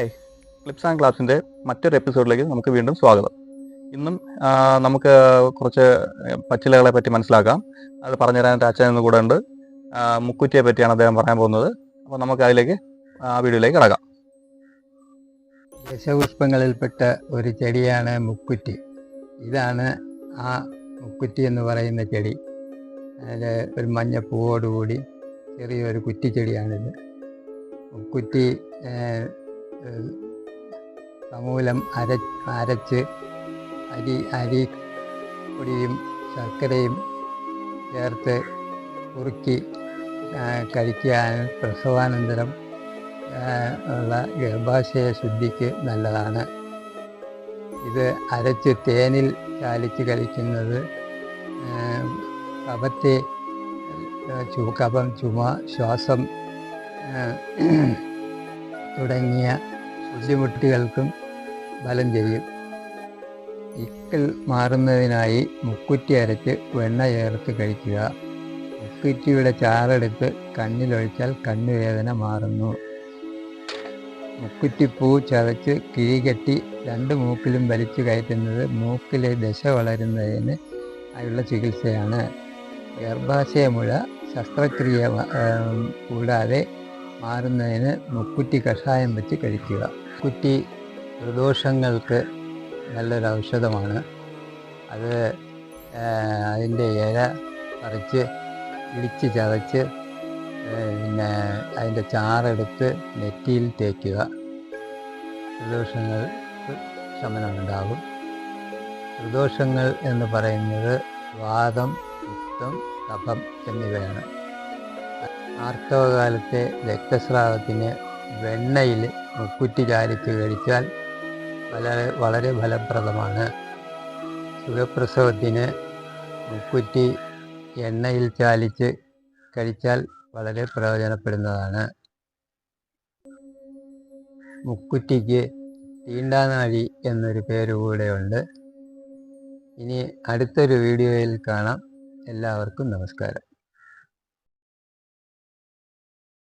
Clips and ക്ലാസിന്റെ മറ്റൊരു എപ്പിസോഡിലേക്ക് നമുക്ക് വീണ്ടും സ്വാഗതം. ഇന്നും നമുക്ക് കുറച്ച് പച്ചിലകളെ പറ്റി മനസ്സിലാക്കാം. അത് പറഞ്ഞു തരാനായിട്ട് അച്ഛൻ ഇന്ന് കൂടെ ഉണ്ട്. മുക്കുറ്റിയെ പറ്റിയാണ് അദ്ദേഹം പറയാൻ പോകുന്നത്. അപ്പോൾ നമുക്ക് അതിലേക്ക് ആ വീഡിയോയിലേക്ക് കിടക്കാം. ദശപുഷ്പങ്ങളിൽപ്പെട്ട ഒരു ചെടിയാണ് മുക്കുറ്റി. ഇതാണ് ആ മുക്കുറ്റി എന്ന് പറയുന്ന ചെടി. അതിൽ ഒരു മഞ്ഞ പൂവോടുകൂടി ചെറിയൊരു കുറ്റിച്ചെടിയാണിത്. മുക്കുറ്റി സമൂലം അര അരച്ച് അരി അരി പൊടിയും ശർക്കരയും ചേർത്ത് കുറുക്കി കഴിക്കാൻ പ്രസവാനന്തരം ഉള്ള ഗർഭാശയ ശുദ്ധിക്ക് നല്ലതാണ്. ഇത് അരച്ച് തേനിൽ ചാലിച്ച് കഴിക്കുന്നത് കഫത്തെ കഫം ചുമ ശ്വാസം തുടങ്ങിയ ബുദ്ധിമുട്ടുകൾക്കും ബലം ചെയ്യും ഇക്കൽ മാറുന്നതിനായി മുക്കുറ്റി അരച്ച് വെണ്ണ ചേർത്ത് കഴിക്കുക. മുക്കുറ്റിയുടെ ചാറെടുത്ത് കണ്ണിലൊഴിച്ചാൽ കണ്ണുവേദന മാറുന്നു. മുക്കുറ്റിപ്പൂ ചതച്ച് കിഴികെട്ടി രണ്ട് മൂക്കിലും വലിച്ചു കയറ്റുന്നത് മൂക്കിലെ ദശ വളരുന്നതിന് ആയുള്ള ചികിത്സയാണ്. ഗർഭാശയമുഴ ശസ്ത്രക്രിയ കൂടാതെ മാറുന്നതിന് മുക്കുറ്റി കഷായം വെച്ച് കഴിക്കുക. കുറ്റി പ്രദോഷങ്ങൾക്ക് നല്ലൊരു ഔഷധമാണ്. അത് അതിന്റെ ഇല പറിച്ച് ഇടിച്ച് ചതച്ച് പിന്നെ അതിന്റെ ചാറെടുത്ത് നെറ്റിയിൽ തേക്കുക. പ്രദോഷങ്ങൾക്ക് ശമനമുണ്ടാകും പ്രദോഷങ്ങൾ എന്ന് പറയുന്നത് വാദം പിത്തം കഫം എന്നിവയാണ്. ആർത്തവകാലത്തെ രക്തസ്രാവത്തിന് വെണ്ണയിൽ മുക്കുറ്റി ചാലിച്ച് കഴിച്ചാൽ വളരെ വളരെ ഫലപ്രദമാണ്. സുഖപ്രസവത്തിന് മുക്കുറ്റി എണ്ണയിൽ ചാലിച്ച് കഴിച്ചാൽ വളരെ പ്രയോജനപ്പെടുന്നതാണ്. മുക്കുറ്റിക്ക് തീണ്ടാനാഴി എന്നൊരു പേര് കൂടെയുണ്ട്. ഇനി അടുത്തൊരു വീഡിയോയിൽ കാണാം. എല്ലാവർക്കും നമസ്കാരം.